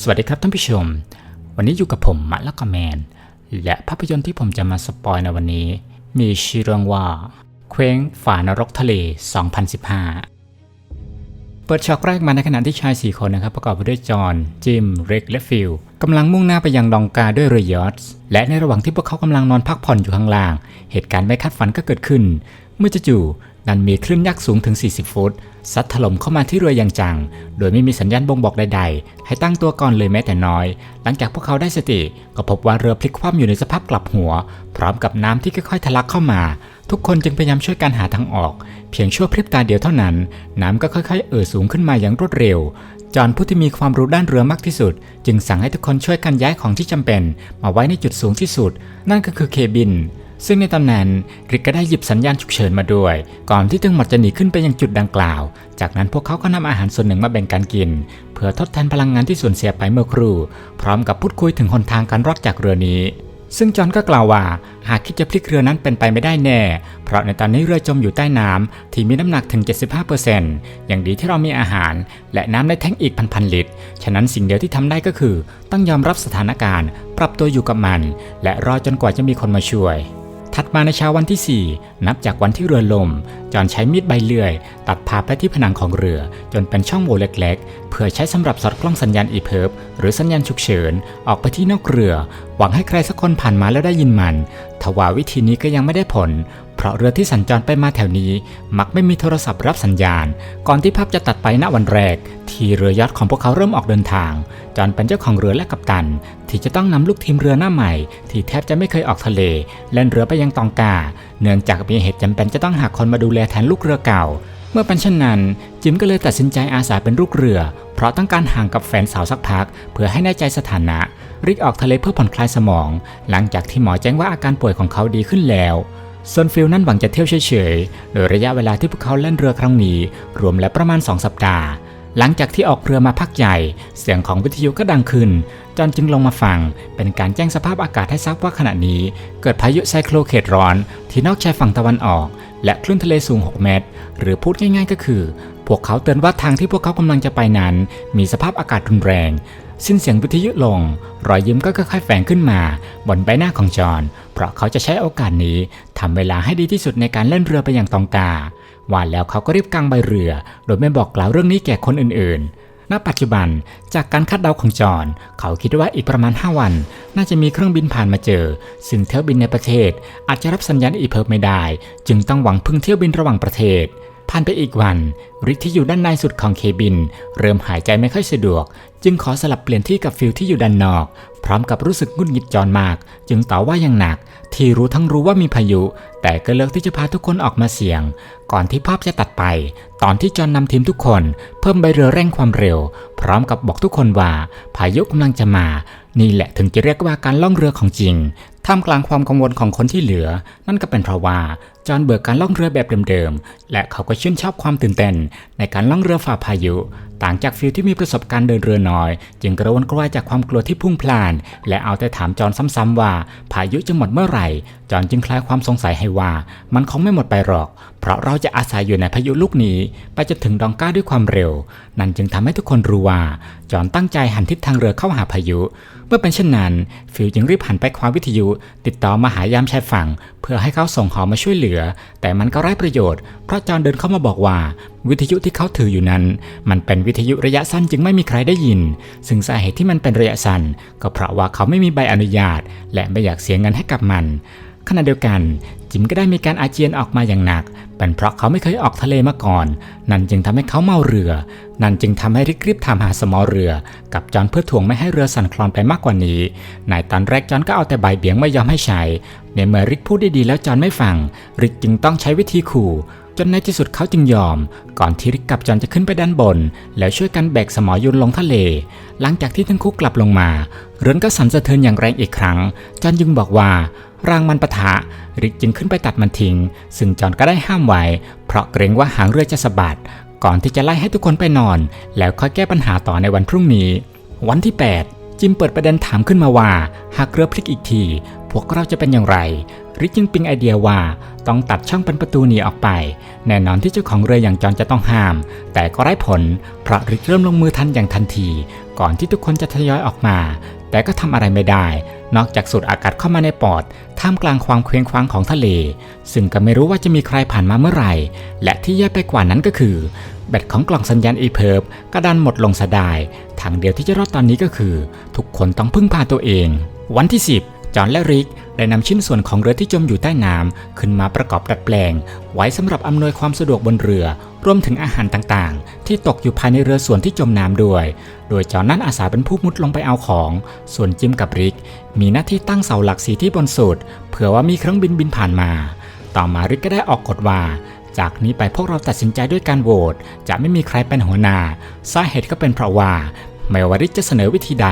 สวัสดีครับท่านผู้ชม วันนี้อยู่กับผมมัตแลกแมน และภาพยนตร์ที่ผมจะมาสปอยในวันนี้ มีชื่อเรื่องว่า เคว้งฝานรกทะเล 2015 เปิดช็อตแรกมาในขณะที่ชาย 4 คนนะครับ ประกอบไปด้วยจอห์น จิมเร็กและฟิลกำลังมุ่งหน้าไปยังดองกาด้วยเรือยอทและในระหว่างที่พวกเขากำลังนอนพักผ่อนอยู่ข้างล่าง เหตุการณ์ไม่คาดฝันก็เกิดขึ้น เมื่อจู่ๆ ดันมีคลื่นยักษ์สูงถึง 40 ฟุตซัดถล่มเข้ามาที่เรืออย่างจัง โดยไม่มีสัญญาณบ่งบอกใดๆ ให้ตั้งตัวก่อนเลยแม้แต่น้อย หลังจากพวกเขาได้สติ ก็พบว่าเรือพลิกคว่ำอยู่ในสภาพกลับหัว พร้อมกับน้ำที่ค่อยๆทะลักเข้ามา ทุกคนจึงพยายามช่วยกันหาทางออก เพียงชั่วพริบตาเดียวเท่านั้น น้ำก็ค่อยๆ เอ่อสูงขึ้นมาอย่างรวดเร็วจอห์นผู้ที่มีความรู้ด้านเรือมากที่สุด จึงสั่งให้ทุกคนช่วยกันย้ายของที่จำเป็น มาไว้ในจุดสูงที่สุด นั่นก็คือเคบิน ซึ่งในตำนานริกก็ได้หยิบสัญญาณฉุกเฉินมาด้วย ก่อนที่ทั้งหมดจะหนีขึ้นไปยังจุดดังกล่าว จากนั้นพวกเขาก็นำอาหารส่วนหนึ่งมาแบ่งกันกิน เพื่อทดแทนพลังงานที่สูญเสียไปเมื่อครู่ พร้อมกับพูดคุยถึงหนทางการรอดจากเรือนี้ ซึ่งจอห์นก็กล่าวว่า หากคิดจะพลิกเรือนั้นเป็นไปไม่ได้แน่ เพราะในตอนนี้เรือจมอยู่ใต้น้ำที่มีน้ำหนักถึง 75%อย่างดีที่เรามีอาหาร และน้ำในแท้งอีกพันๆลิตร ฉะนั้นสิ่งเดียวที่ทำได้ก็คือ ต้องยอมรับสถานการณ์ ปรับตัวอยู่กับมัน และรอจนกว่าจะมีคนมาช่วย ถัดมาในเช้าวันที่ 4 นับจากวันที่เรือล่มจอห์นใช้มีดใบเลื่อย ตัดผ่าไปที่ผนังของเรือ จนเป็นช่องโหว่เล็กๆ เพื่อใช้สำหรับสอดกล้องสัญญาณอีเพิร์บหรือสัญญาณฉุกเฉิน ออกไปที่นอกเรือ หวังให้ใครสักคนผ่านมาแล้วได้ยินมัน ทว่าวิธีนี้ก็ยังไม่ได้ผล เพราะเรือที่สัญจรไปมาแถวนี้ มักไม่มีโทรศัพท์รับสัญญาณ ก่อนที่ภาพจะตัดไปณวันแรก ที่เรือยอทของพวกเขาเริ่มออกเดินทาง จอนเป็นเจ้าของเรือและกัปตัน ที่จะต้องนำลูกทีมเรือหน้าใหม่ ที่แทบจะไม่เคยออกทะเลเล่นเรือไปยังตองกา เนื่องจากมีเหตุจำเป็นจะต้องหาคนมาดูแลแทนลูกเรือเก่า เมื่อเป็นเช่นนั้น จิมก็เลยตัดสินใจอาสาเป็นลูกเรือ เพราะต้องการห่างกับแฟนสาวสักพัก เพื่อให้แน่ใจสถานะริกออกทะเลเพื่อผ่อนคลายสมอง หลังจากที่หมอแจ้งว่าอาการป่วยของเขาดีขึ้นแล้ว ส่วนฟิลนั้นหวังจะเที่ยวเฉยๆ โดยระยะเวลาที่พวกเขาเล่นเรือครั้งนี้ รวมแล้วประมาณ 2 สัปดาห์ หลังจากที่ออกเรือมาพักใหญ่ เสียงของวิทยุก็ดังขึ้น จอนจึงลงมาฟัง เป็นการแจ้งสภาพอากาศให้ทราบว่าขณะนี้ เกิดพายุไซโคลเขตร้อน ที่นอกชายฝั่งตะวันออก และคลื่นทะเลสูง 6 เมตร หรือพูดง่ายๆ ก็คือ พวกเขาเตือนว่าทางที่พวกเขากำลังจะไปนั้น มีสภาพอากาศรุนแรง สิ้นเสียงวิทยุลง รอยยิ้มก็ค่อยๆแฝงขึ้นมา บนใบหน้าของจอห์นเพราะเขาจะใช้โอกาสนี้ทำเวลาให้ดีที่สุดในการเล่นเรือไปอย่างตองกาว่าแล้วเขาก็รีบกางใบเรือ โดยไม่บอกกล่าวเรื่องนี้แก่คนอื่นๆ ณ ปัจจุบันจากการคาดเดาของจอห์นเขาคิดว่าอีกประมาณ 5 วัน น่าจะมีเครื่องบินผ่านมาเจอ ซึ่งเที่ยวบินในประเทศ อาจจะรับสัญญาณอีเพิร์ไม่ได้ จึงต้องหวังพึ่งเที่ยวบินระหว่างประเทศ ผ่านไปอีกวันริกที่อยู่ด้านในสุดของเคบิน เริ่มหายใจไม่ค่อยสะดวก จึงขอสลับเปลี่ยนที่กับฟิลที่อยู่ด้านนอก พร้อมกับรู้สึกงุนงิดจอนมาก จึงต่อว่าอย่างหนัก ที่รู้ทั้งรู้ว่ามีพายุ แต่ก็เลือกที่จะพาทุกคนออกมาเสี่ยง ก่อนที่ภาพจะตัดไป ตอนที่จอนนำทีมทุกคน เพิ่มใบเรือเร่งความเร็ว พร้อมกับบอกทุกคนว่า พายุกำลังจะมา นี่แหละถึงจะเรียกว่าการล่องเรือของจริงท่ามกลางความกังวลของคนที่เหลือ นั่นก็เป็นเพราะว่า จอห์นเบื่อการล่องเรือแบบเดิมๆ และเขาก็ชื่นชอบความตื่นเต้น ในการล่องเรือฝ่าพายุ ต่างจากฟิลที่มีประสบการณ์เดินเรือน้อย จึงกระวนกระวายจากความกลัวที่พุ่งพล่าน และเอาแต่ถามจอห์นซ้ำๆว่า พายุจะหมดเมื่อไหร่ จอห์นจึงคลายความสงสัยให้ว่า มันคงไม่หมดไปหรอก เพราะเราจะอาศัยอยู่ในพายุลูกนี้ ไปจนถึงดองก้าด้วยความเร็ว นั่นจึงทำให้ทุกคนรู้ว่า จอห์นตั้งใจหันทิศทางเรือเข้าหาพายุ เมื่อเป็นเช่นนั้น ฟิลจึงรีบหันไปคว้าวิทยุ ติดต่อมาหายามชายฝั่ง เพื่อให้เขาส่งหอมาช่วยเหลือแต่มันก็ไร้ประโยชน์ เพราะจอห์นเดินเข้ามาบอกว่า วิทยุที่เขาถืออยู่นั้น มันเป็นวิทยุระยะสั้นจึงไม่มีใครได้ยิน ซึ่งสาเหตุที่มันเป็นระยะสั้น ก็เพราะว่าเขาไม่มีใบอนุญาต และไม่อยากเสียเงินให้กับมัน ขณะเดียวกัน จิมก็ได้มีการอาเจียนออกมาอย่างหนัก เป็นเพราะเขาไม่เคยออกทะเลมาก่อน นั่นจึงทำให้เขาเมาเรือ นั่นจึงทำให้ริกรีบถามหาสมอเรือ กับจอห์นเพื่อถ่วงไม่ให้เรือสั่นคลอนไปมากกว่านี้ในตอนแรกจอห์นก็เอาแต่ใบเบี่ยงไม่ยอมให้ใช้ ในเมื่อริกพูดได้ดีแล้วจอนไม่ฟัง ริกจึงต้องใช้วิธีขู่ จนในที่สุดเขาจึงยอม ก่อนที่ริกกับจอนจะขึ้นไปด้านบน แล้วช่วยกันแบกสมอยุนลงทะเล หลังจากที่ทั้งคู่กลับลงมา เรือนก็สั่นสะเทือนอย่างแรงอีกครั้ง จอนจึงบอกว่ารางมันปะทะ ริกจึงขึ้นไปตัดมันทิ้ง ซึ่งจอนก็ได้ห้ามไว้ เพราะเกรงว่าหางเรือจะสะบัด ก่อนที่จะไล่ให้ทุกคนไปนอน แล้วค่อยแก้ปัญหาต่อในวันพรุ่งนี้ วันที่ 8 จิมเปิดประเด็นถามขึ้นมาว่า หากเรือพลิกอีกที พวกเราจะเป็นอย่างไร ริจึงปิงไอเดียว่าต้องตัดช่องเป็นประตูหนีออกไป แน่นอนที่เจ้าของเรืออย่างจอนจะต้องห้าม แต่ก็ไร้ผล เพราะริเริ่มลงมือทันอย่างทันที ก่อนที่ทุกคนจะทยอยออกมา แต่ก็ทำอะไรไม่ได้ นอกจากสูดอากาศเข้ามาในปอด ท่ามกลางความเคว้งคว้างของทะเล ซึ่งก็ไม่รู้ว่าจะมีใครผ่านมาเมื่อไหร่ และที่แย่ไปกว่านั้นก็คือ แบตของกล่องสัญญาณอีเพิร์บก็ดันหมดลงสะดาย ทางเดียวที่จะรอดตอนนี้ก็คือ ทุกคนต้องพึ่งพาตัวเอง วันที่ 10 จอห์นและริกได้นำชิ้นส่วนของเรือที่จมอยู่ใต้น้ำขึ้นมาประกอบดัดแปลง ไว้สำหรับอำนวยความสะดวกบนเรือ รวมถึงอาหารต่างๆ ที่ตกอยู่ภายในเรือส่วนที่จมน้ำด้วย โดยจอห์นนั้นอาสาเป็นผู้มุดลงไปเอาของ ส่วนจิมกับริก มีหน้าที่ตั้งเสาหลักสีที่บนสุด เผื่อว่ามีเครื่องบินบินผ่านมา ต่อมาริกก็ได้ออกกฎว่า จากนี้ไปพวกเราตัดสินใจด้วยการโหวตจะไม่มีใครเป็นหัวหน้าสาเหตุก็เป็นเพราะว่าไม่ว่าริกจะเสนอวิธีใด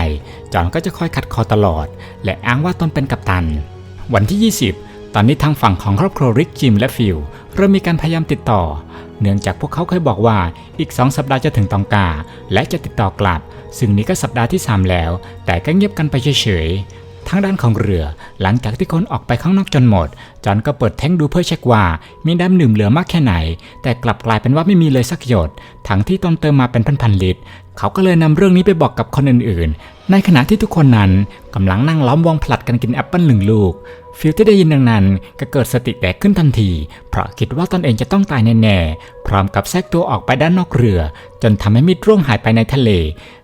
จอนก็จะคอยขัดคอตลอด และอ้างว่าตนเป็นกัปตัน วันที่ 20 ตอนนี้ทางฝั่งของครอบครัวริกจิมและฟิลเริ่มมีการพยายามติดต่อ เนื่องจากพวกเขาเคยบอกว่าอีก 2 สัปดาห์จะถึงตองกา และจะติดต่อ กลับ ซึ่งนี้ก็สัปดาห์ที่ 3 แล้ว แต่ก็เงียบกันไปเฉยๆ ทางด้านของเรือ หลังจากที่คนออกไปข้างนอกจนหมด จอนก็เปิดแท้งดูเพื่อเช็คว่า มีน้ำดื่มเหลือมากแค่ไหน แต่กลับกลายเป็นว่าไม่มีเลยสักหยดทั้งที่ตนเติมมาเป็นพันๆลิตร เขาก็เลยนำเรื่องนี้ไปบอกกับคนอื่นๆ ในขณะที่ทุกคนนั้นกำลังนั่งล้อมวงผลัดกันกินแอปเปิลหนึ่งลูก ฟิลที่ได้ยินดังนั้นก็เกิดสติแตกขึ้นทันที เพราะคิดว่าตนเองจะต้องตายแน่ๆ พร้อมกับแทรกตัวออกไปด้านนอกเรือ จนทำให้มีดร่วงหายไปในทะเล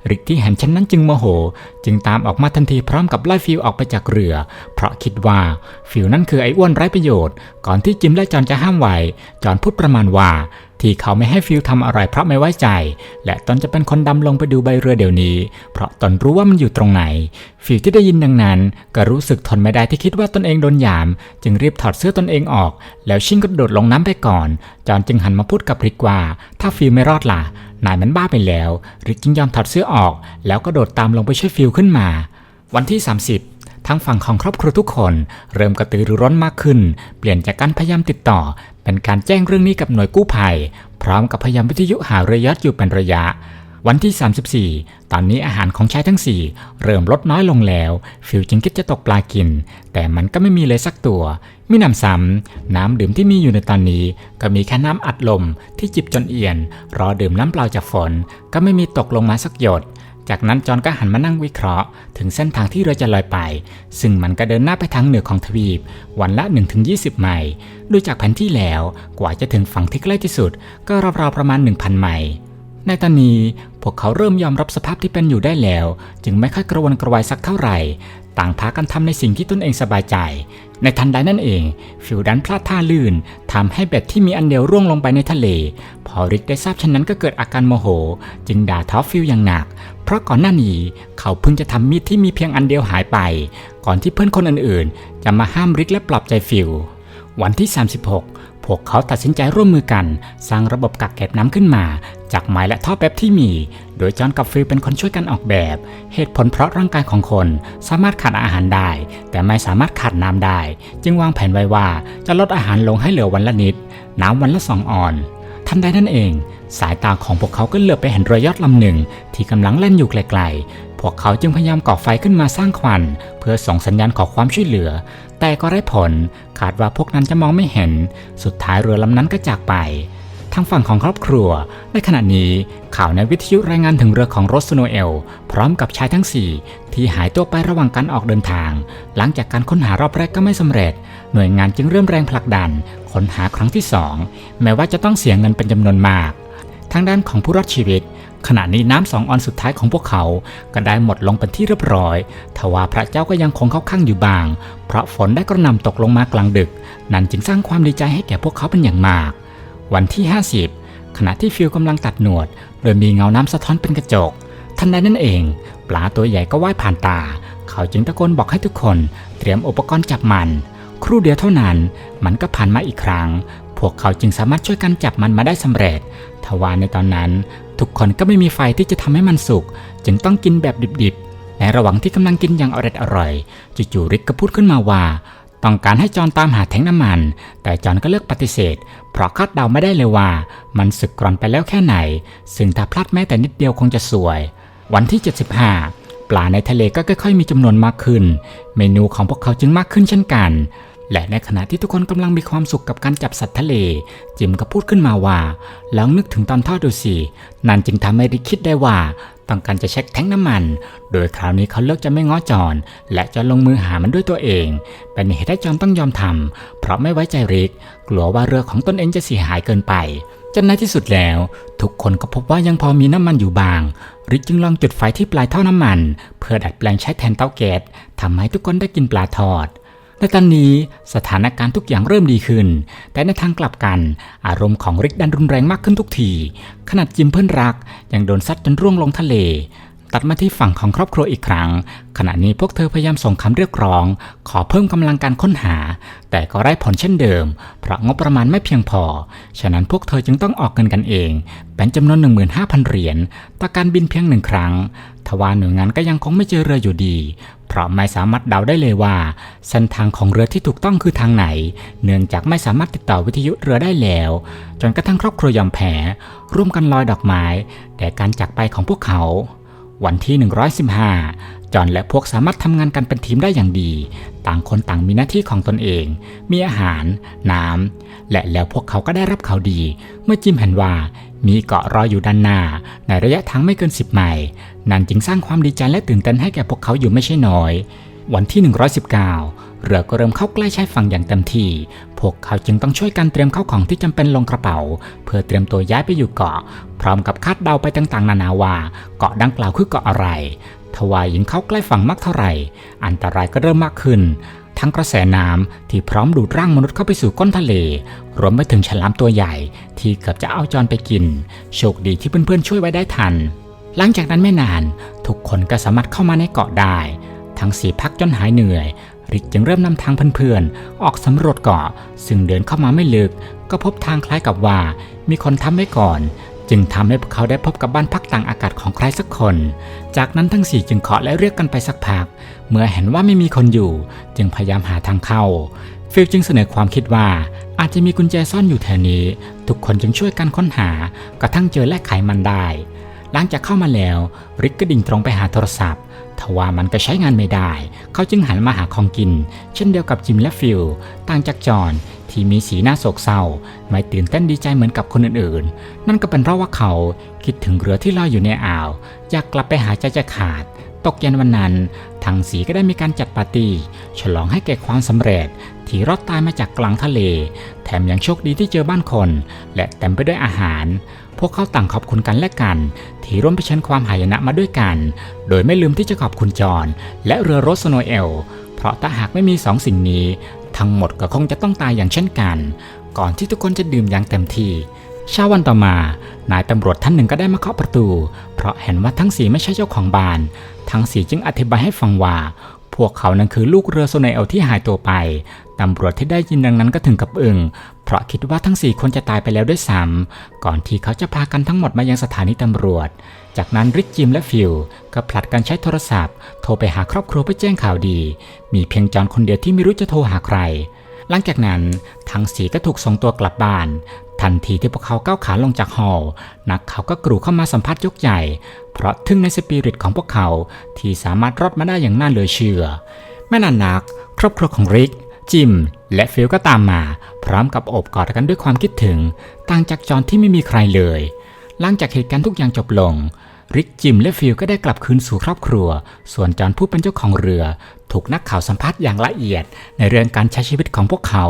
ริกที่เห็นเช่นนั้นจึงโมโห จึงตามออกมาทันทีพร้อมกับไล่ฟิลออกไปจากเรือ เพราะคิดว่าฟิลนั่นคือไอ้อ้วนไร้ประโยชน์ ก่อนที่จิมและจอนจะห้ามไว้จอนพูดประมาณว่า ที่เขาไม่ให้ฟิลทำอะไรเพราะไม่ไว้ใจ และตนจะเป็นคนดำลงไปดูใบเรือเดี๋ยวนี้ เพราะตนรู้ว่ามันอยู่ตรงไหน ฟิลที่ได้ยินดังนั้น ก็รู้สึกทนไม่ได้ที่คิดว่าตนเองโดนหยาม จึงรีบถอดเสื้อตนเองออก แล้วชิ่งกระโดดลงน้ำไปก่อน จอนจึงหันมาพูดกับริกว่า ถ้าฟิลไม่รอดล่ะ นายมันบ้าไปแล้ว ริกจึงยอมถอดเสื้อออก แล้วก็โดดตามลงไปช่วยฟิลขึ้นมา วันที่ 30 ทั้งฝั่งของครอบครัวทุกคน เริ่มกระตือรือร้นมากขึ้น เปลี่ยนจากการพยายามติดต่อ เป็นการแจ้งเรื่องนี้กับหน่วยกู้ภัย พร้อมกับพยายามวิทยุหาเรยยอดอยู่เป็นระยะ วันที่ 34 ตอนนี้อาหารของชายทั้ง 4 เริ่มลดน้อยลงแล้ว ฟิลจึงคิดจะตกปลากิน แต่มันก็ไม่มีเลยสักตัวมิหนำซ้ำน้ำดื่มที่มีอยู่ในตอนนี้ ก็มีแค่น้ำอัดลมที่จิบจนเอียน รอดื่มน้ำเปล่าจากฝน ก็ไม่มีตกลงมาสักหยด จากนั้นจอนก็หันมานั่งวิเคราะห์ ถึงเส้นทางที่เรือจะลอยไป ซึ่งมันก็เดินหน้าไปทางเหนือของทวีป วันละ 1-20 ไมล์ ดูจากแผนที่แล้ว กว่าจะถึงฝั่งที่ใกล้ที่สุด ก็ราวๆประมาณ 1,000 ไมล์ ในตอนนี้พวกเขาเริ่มยอมรับสภาพที่เป็นอยู่ได้แล้ว จึงไม่ค่อยกระวนกระวายสักเท่าไหร่ ต่างพากันทำในสิ่งที่ตนเองสบายใจ ในทันใดนั่นเอง ฟิวดันพลาดท่าลื่นทำให้เบ็ดที่มีอันเดียวร่วงลงไปในทะเล พอริกได้ทราบเช่นนั้นก็เกิดอาการโมโห จึงด่าท้อฟิวอย่างหนัก เพราะก่อนหน้านี้เขาเพิ่งจะทำมีดที่มีเพียงอันเดียวหายไป ก่อนที่เพื่อนคนอื่นๆ จะมาห้ามริกและปลอบใจฟิววันที่ 36 พวกเขาตัดสินใจร่วมมือกัน สร้างระบบกักเก็บน้ำขึ้นมา จากไม้และท่อแป๊บที่มี โดยจอห์นกับฟิลเป็นคนช่วยกันออกแบบ เหตุผลเพราะร่างกายของคนสามารถขาดอาหารได้ แต่ไม่สามารถขาดน้ำได้ จึงวางแผนไว้ว่าจะลดอาหารลงให้เหลือวันละนิด น้ำวันละสองออน ทันใดนั่นเอง สายตาของพวกเขาก็เหลือบไปเห็นเรือยอดลำหนึ่ง ที่กำลังเล่นอยู่ไกลๆ พวกเขาจึงพยายามก่อไฟขึ้นมาสร้างควัน เพื่อส่งสัญญาณขอความช่วยเหลือ แต่ก็ไร้ผลคาดว่าพวกนั้นจะมองไม่เห็น สุดท้ายเรือลำนั้นก็จากไปางฝั่งของครอบครัว ในขณะนี้ข่าวในวิทยุรายงานถึงเรือของโรสโนเอล พร้อมกับชายทั้ง 4 ที่หายตัวไประหว่างการออกเดินทาง หลังจากการค้นหารอบแรกก็ไม่สำเร็จ หน่วยงานจึงเริ่มแรงผลักดันค้นหาครั้งที่ 2 แม้ว่าจะต้องเสียเงินเป็นจำนวนมาก ทางด้านของผู้รอดชีวิตขณะนี้น้ำสองออนสุดท้ายของพวกเขาก็ได้หมดลงเป็นที่เรียบร้อย ทว่าพระเจ้าก็ยังคงเข้าข้างอยู่บาง เพราะฝนได้กระหน่ำตกลงมากลางดึก นั่นจึงสร้างความดีใจให้แก่พวกเขาเป็นอย่างมาก วันที่ 50 ขณะที่ฟิลกำลังตัดหนวด โดยมีเงาน้ำสะท้อนเป็นกระจก ทันใดนั่นเอง ปลาตัวใหญ่ก็ว่ายผ่านตา เขาจึงตะโกนบอกให้ทุกคน เตรียมอุปกรณ์จับมัน ครู่เดียวเท่านั้น มันก็ผ่านมาอีกครั้ง พวกเขาจึงสามารถช่วยกันจับมันมาได้สำเร็จ ทว่าในตอนนั้น ทุกคนก็ไม่มีไฟที่จะทำให้มันสุก จึงต้องกินแบบดิบๆในระหว่างที่กำลังกินอย่างอร่อยอร่อยๆจู่ๆริกก็พูดขึ้นมาว่า ต้องการให้จอห์นตามหาแท้งน้ำมัน แต่จอห์นก็เลือกปฏิเสธ เพราะคาดเดาไม่ได้เลยว่า มันสึกกร่อนไปแล้วแค่ไหน ซึ่งถ้าพลาดแม้แต่นิดเดียวคงจะสวย วันที่ 75 ปลาในทะเลก็ค่อยๆ มีจำนวนมากขึ้น เมนูของพวกเขาจึงมากขึ้นเช่นกัน และในขณะที่ทุกคนกำลังมีความสุขกับการจับสัตว์ทะเล จิมก็พูดขึ้นมาว่าลองนึกถึงตอนทอดดูสินั่นจึงทำให้ริกคิดได้ว่าต้องการจะเช็คแท้งน้ำมัน โดยคราวนี้เขาเลิกจะไม่ง้อจอน และจะลงมือหามันด้วยตัวเอง เป็นเหตุให้จอนต้องยอมทำเพราะไม่ไว้ใจริก กลัวว่าเรือของตนเองจะเสียหายเกินไปจนในที่สุดแล้ว ทุกคนก็พบว่ายังพอมีน้ำมันอยู่บาง ริกจึงลองจุดไฟที่ปลายท่อน้ำมัน เพื่อดัดแปลงใช้แทนเตาแก๊สทำให้ทุกคนได้กินปลาทอด ในตอนนี้สถานการณ์ทุกอย่างเริ่มดีขึ้น แต่ในทางกลับกัน อารมณ์ของริกดันรุนแรงมากขึ้นทุกที ขนาดจิมเพื่อนรัก ยังโดนซัดจนร่วงลงทะเล ตัดมาที่ฝั่งของครอบครัวอีกครั้ง ขณะนี้พวกเธอพยายามส่งคำเรียกร้อง ขอเพิ่มกำลังการค้นหา แต่ก็ไร้ผลเช่นเดิม เพราะงบประมาณไม่เพียงพอ ฉะนั้นพวกเธอจึงต้องออกเงินกันเอง เป็นจำนวน 15,000 เหรียญต่อการบินเพียงหนึ่งครั้ง ทว่าหน่วยงานก็ยังคงไม่เจอเรืออยู่ดี เพราะไม่สามารถเดาได้เลยว่าเส้นทางของเรือที่ถูกต้องคือทางไหน เนื่องจากไม่สามารถติดต่อวิทยุเรือได้แล้ว จนกระทั่งครอบครัวยอมแพ้ร่วมกันลอยดอกไม้แด่การจากไปของพวกเขา วันที่ 115 จอห์นและพวกสามารถทำงานกันเป็นทีมได้อย่างดี ต่างคนต่างมีหน้าที่ของตนเอง มีอาหาร น้ำและแล้วพวกเขาก็ได้รับข่าวดี เมื่อจิมเห็นว่า มีเกาะรออยู่ด้านหน้า ในระยะทางไม่เกิน 10 ไมล์นั่นจึงสร้างความดีใจและตื่นเต้นให้แก่พวกเขาอยู่ไม่ใช่น้อย วันที่ 119 เรือก็เริ่มเข้าใกล้ชายฝั่งอย่างเต็มที่ พวกเขาจึงต้องช่วยกันเตรียมเข้าของที่จำเป็นลงกระเป๋า เพื่อเตรียมตัวย้ายไปอยู่เกาะ พร้อมกับคาดเดาไปต่างๆ นานาว่า เกาะดังกล่าวคือเกาะอะไร ทว่ายิ่งเข้าใกล้ฝั่งมากเท่าไหร่ อันตรายก็เริ่มมากขึ้น ทั้งกระแสน้ำที่พร้อมดูดร่างมนุษย์เข้าไปสู่ก้นทะเล รวมไปถึงฉลามตัวใหญ่ ที่เกือบจะเอาจอนไปกิน โชคดีที่เพื่อนๆช่วยไว้ได้ทัน หลังจากนั้นไม่นาน ทุกคนก็สามารถเข้ามาในเกาะได้ ทั้งสี่พักจนหายเหนื่อย ริกจึงเริ่มนำทางเพื่อนๆ ออกสำรวจเกาะ ซึ่งเดินเข้ามาไม่ลึก ก็พบทางคล้ายกับว่า มีคนทำไว้ก่อน จึงทำให้พวกเขาได้พบกับบ้านพักต่างอากาศของใครสักคน จากนั้นทั้งสี่จึงเคาะและเรียกกันไปสักพัก เมื่อเห็นว่าไม่มีคนอยู่ จึงพยายามหาทางเข้า ฟิลจึงเสนอความคิดว่า อาจจะมีกุญแจซ่อนอยู่แถวนี้ ทุกคนจึงช่วยกันค้นหากระทั่งเจอและไขมันได้ หลังจากเข้ามาแล้ว ริกก็ดิ่งตรงไปหาโทรศัพท์ ทว่ามันก็ใช้งานไม่ได้ เขาจึงหันมาหาของกิน เช่นเดียวกับจิมและฟิลต่างจากจอห์นที่มีสีหน้าโศกเศร้า ไม่ตื่นเต้นดีใจเหมือนกับคนอื่นๆ นั่นก็เป็นเพราะว่าเขาคิดถึงเรือที่ลอยอยู่ในอ่าว อยากกลับไปหาใจจะขาด ตกเย็นวันนั้นทางสีก็ได้มีการจัดปาร์ตี้ ฉลองให้แก่ความสำเร็จ ที่รอดตายมาจากกลางทะเล แถมยังโชคดีที่เจอบ้านคน และเต็มไปด้วยอาหาร พวกเขาต่างขอบคุณกันและกัน ที่ร่วมเผชิญความหายนะมาด้วยกัน โดยไม่ลืมที่จะขอบคุณจอนและเรือรสโนเอล เพราะถ้าหากไม่มีสองสิ่งนี้ ทั้งหมดก็คงจะต้องตายอย่างเช่นกัน ก่อนที่ทุกคนจะดื่มอย่างเต็มที่เช้าวันต่อมา นายตำรวจท่านหนึ่งก็ได้มาเคาะประตู เพราะเห็นว่าทั้งสีไม่ใช่เจ้าของบ้าน ทั้งสีจึงอธิบายให้ฟังว่า พวกเขานั้นคือลูกเรือโซเนเอลที่หายตัวไป ตำรวจที่ได้ยินดังนั้นก็ถึงกับอึง้งเพราะคิดว่าทั้งสี่คนจะตายไปแล้วด้วยซ้ำก่อนที่เขาจะพากันทั้งหมดมายังสถานีตำรวจ จากนั้นริกจิมและฟิลก็ผลัดกันใช้โทรศัพท์ โทรไปหาครอบครัวเพื่อแจ้งข่าวดี มีเพียงจอห์นคนเดียวที่ไม่รู้จะโทรหาใครหลังจากนั้นทั้งสีก็ถูกส่งตัวกลับบ้าน ทันทีที่พวกเขาก้าวขาลงจากหอลนักเขาก็กรูเข้ามาสัมภาษณ์ยกใหญ่ เพราะทึ่งในสปิริตของพวกเขาที่สามารถรอดมาได้อย่างน่าเหลือเชื่อ ไม่นานนัก ครอบครัวของริก จิม และฟิลก็ตามมา พร้อมกับโอบกอดกันด้วยความคิดถึง ต่างจากจอนที่ไม่มีใครเลย หลังจากเหตุการณ์ทุกอย่างจบลง ริกจิมและฟิลก็ได้กลับคืนสู่ครอบครัว ส่วนจอห์นผู้เป็นเจ้าของเรือ ถูกนักข่าวสัมภาษณ์อย่างละเอียด ในเรื่องการใช้ชีวิตของพวกเขา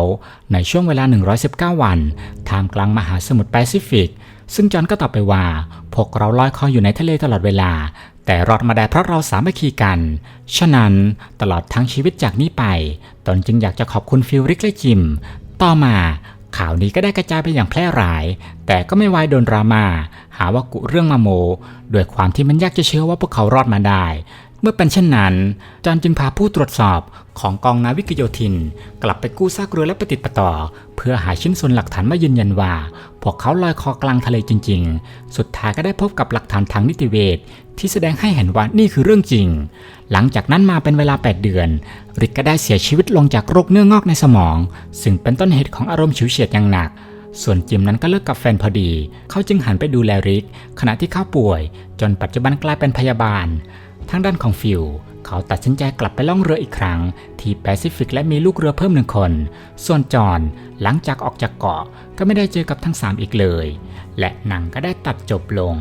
ในช่วงเวลา 119 วัน ท่ามกลางมหาสมุทรแปซิฟิก ซึ่งจอห์นก็ตอบไปว่า พวกเราลอยคออยู่ในทะเลตลอดเวลา แต่รอดมาได้เพราะเราสามัคคีกัน ฉะนั้นตลอดทั้งชีวิตจากนี้ไป ตนจึงอยากจะขอบคุณฟิลริกและจิม ต่อมา ข่าวนี้ก็ได้กระจายไปอย่างแพร่หลาย แต่ก็ไม่ไวายโดนดราม่าหาว่ากุเรื่องมาโม ด้วยความที่มันยากจะเชื่อว่าพวกเขารอดมาได้ เมื่อเป็นเช่นนั้นจอห์นจึงพาผู้ตรวจสอบของกองนาวิกโยธิน กลับไปกู้ซากเรือและประติดปต่อ เพื่อหาชิ้นส่วนหลักฐานมายืนยันว่า พวกเขาลอยคอกลางทะเลจริง ๆ สุดท้ายก็ได้พบกับหลักฐานทางนิติเวชที่แสดงให้เห็นว่านี่คือเรื่องจริง หลังจากนั้นมาเป็นเวลา 8 เดือน ริกก็ได้เสียชีวิตลงจากโรคเนื้องอกในสมอง ซึ่งเป็นต้นเหตุของอารมณ์ฉิวเฉียดอย่างหนักส่วนจิมนั้นก็เลิกกับแฟนพอดี เขาจึงหันไปดูแลริก ขณะที่เขาป่วย จนปัจจุบันกลายเป็นพยาบาล ทางด้านของฟิลเขาตัดสินใจกลับไปล่องเรืออีกครั้ง ที่แปซิฟิกและมีลูกเรือเพิ่มหนึ่งคน ส่วนจอห์นหลังจากออกจากเกาะก็ไม่ได้เจอกับทั้งสามอีกเลย และหนังก็ได้ตัดจบลง